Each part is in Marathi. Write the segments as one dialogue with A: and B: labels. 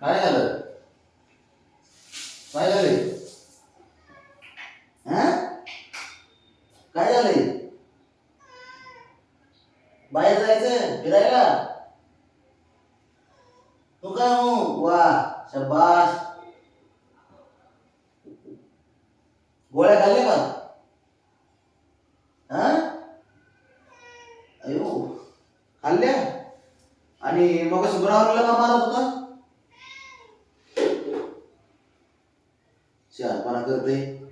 A: काय झालं? काय झालंय? काय झालंय? बाहेर जायचं फिरायला? तू काय हो? वा शबाश गोळ्या खाल्ल्या का? हा? अयो खाल्ल्या? आणि मग सुब्रावरला का मारत होता? करते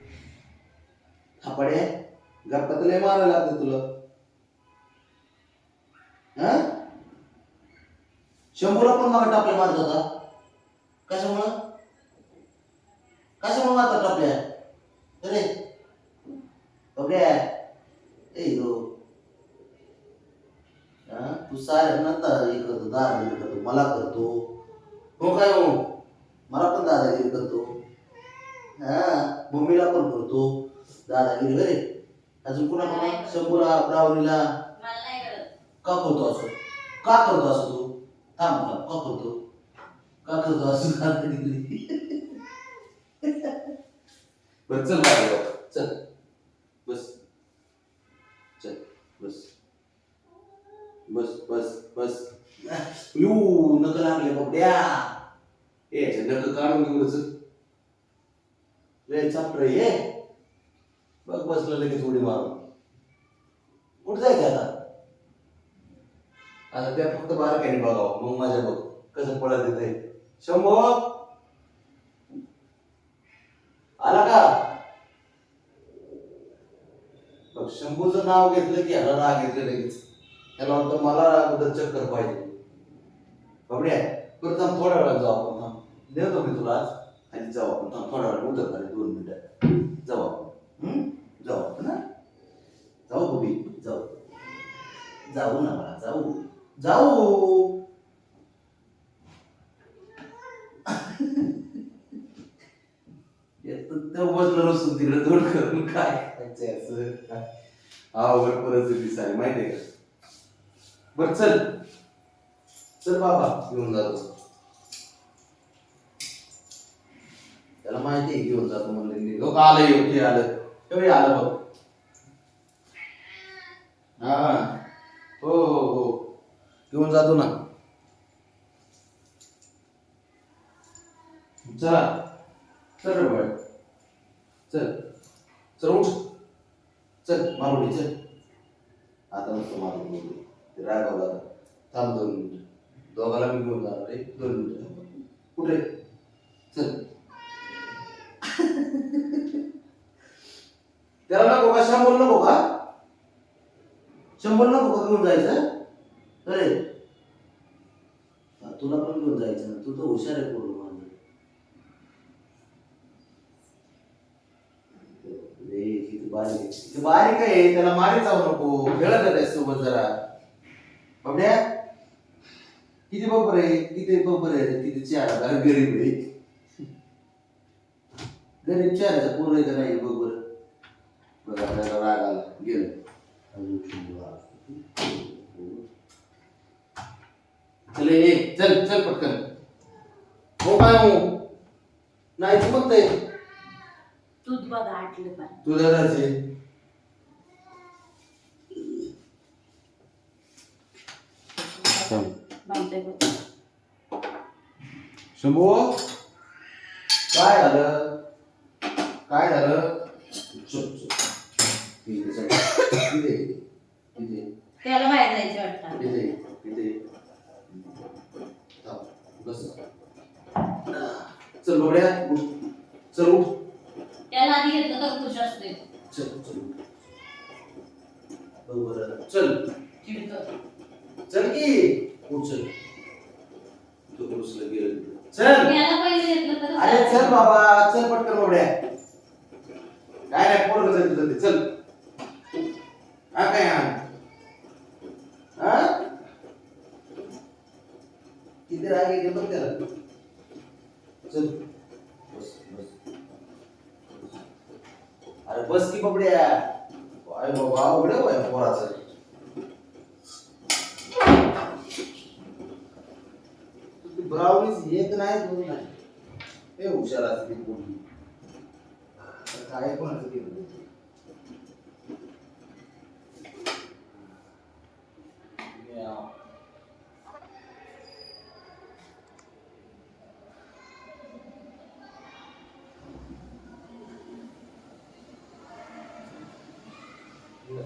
A: थापाड्या गप्पा तुला मारायला लागते तुला. हा? शंभूला पण मग टापल्या मारत होता कशामुळं? कशामुळे मारतात टापल्या? अरे. बघ्या ए गो हा? तू साऱ्यांना हे करतो दादागिरी करतो मला करतो. हो काय हो? मला पण दादागिरी करतो. हा मम्मीला पण करतो दादागिरी बरे अजून कुणा कोणा शंभूला ब्रावणीला
B: मला नाही कळत
A: का करतो असं? का करतो असं तू? थांब थांब. का करतो का करतो असं? दादागिरी. बरं चल बाहेर. चल. बस. चल. बस. बस बस बस. यू नक लागले बघड्या ए याच्या नक काढून घेऊच रे चापटर ये बघ बसलं लगेच उडी मारून. कुठं जायचं आता? आता त्या फक्त बारकाईने बघावं. मग माझ्या बघ कसं पळत येते शंभो! आला का? बघ शंभूचं नाव घेतलं की ह्याला राग घेतलं लगेच. त्याला वाटतं मला अगोदर चक्कर पाहिजे. बाबड्या परत थोड्या वेळा जाऊ आपण देतो मी तुला आज. आणि जाऊ आपण थांब थोड्या वेळात उतर खाली दोन मिनिटं जाऊ आपण जाऊ आपण ना जाऊ बबी जाऊ जाऊ ना मला जाऊ जाऊ तेव्हा बसलं नसून तिकडे दोन करून काय खायचंय असं अवघड परिस्थिती सारी माहिती आहे का बर चल चल बाबा घेऊन जातो माहिती आहे घेऊन जातो म्हणलं मी लोक आलं योग्य आलं. तेव्हा आलं बघ. हा. हो हो हो. घेऊन जातो ना. चला. चल रे बाळ. चल. चल उठ. चल मारुडी चल. आता नुसतं मारुडी ते रागावला थांब दोन मिनिट. दोघाला मी घेऊन जाणार रे दोन मिनिट. कुठे? चल. त्याला नको का? शंभर नको का? शंभर नको का घेऊन जायचं? अरे तुला पण घेऊन जायचं. ना तू तर हुशार आहे पूर्ण माझं. बारीक बारीक आहे. त्याला मारी जाऊ नको. खेळत आहे जरा. बाबड्या किती बरोबर आहे? किती बरोबर आहे? किती चेहरा. हजार गरीब आहे. गरीब चेहऱ्याचा पूर्ण आहे का नाही बरोबर बघा आपल्याला राग आला गेलं अजून शंभर आला. चल चल पटकन. हो काय हो? नाही तू बघताय
B: दूध बघा आटलं पण.
A: तू दादाचे
B: बांधते बघ.
A: शंभू? काय झालं? काय झालं? चुप चुप इथे चल. इथे इथे.
B: त्याला बाहेर जायचं वाटतं.
A: इथे थांब, बस चल बबड्या उठ चल उठ
B: त्याला आधी घेतलं तर खुश असते
A: चल चल बघ बरं चल. चल की. उठ चल. तू रुसलं गेलं तिकडं. चल.
B: त्याला पहिले घेतलं तर
A: अरे चल बाबा. चल पटकन बाबड्या काय नाही पोरग चल तुझं ते? चल. हा काय हा? किती राग आहे बघ त्याला. चल. बस बस. अरे बस की बाबड्या काय बाबा अवघड आहे पोराचं ब्राउनीज एक नाही दोन नाही हे हुशार असते पोरगी. काय पण असं Yeah या.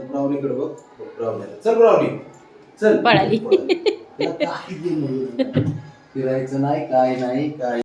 A: ब्राउनीकडे बघ. ब्राउनी चल ब्राउनी चल.
B: पळाली.
A: फिरायचं नाही काय नाही काय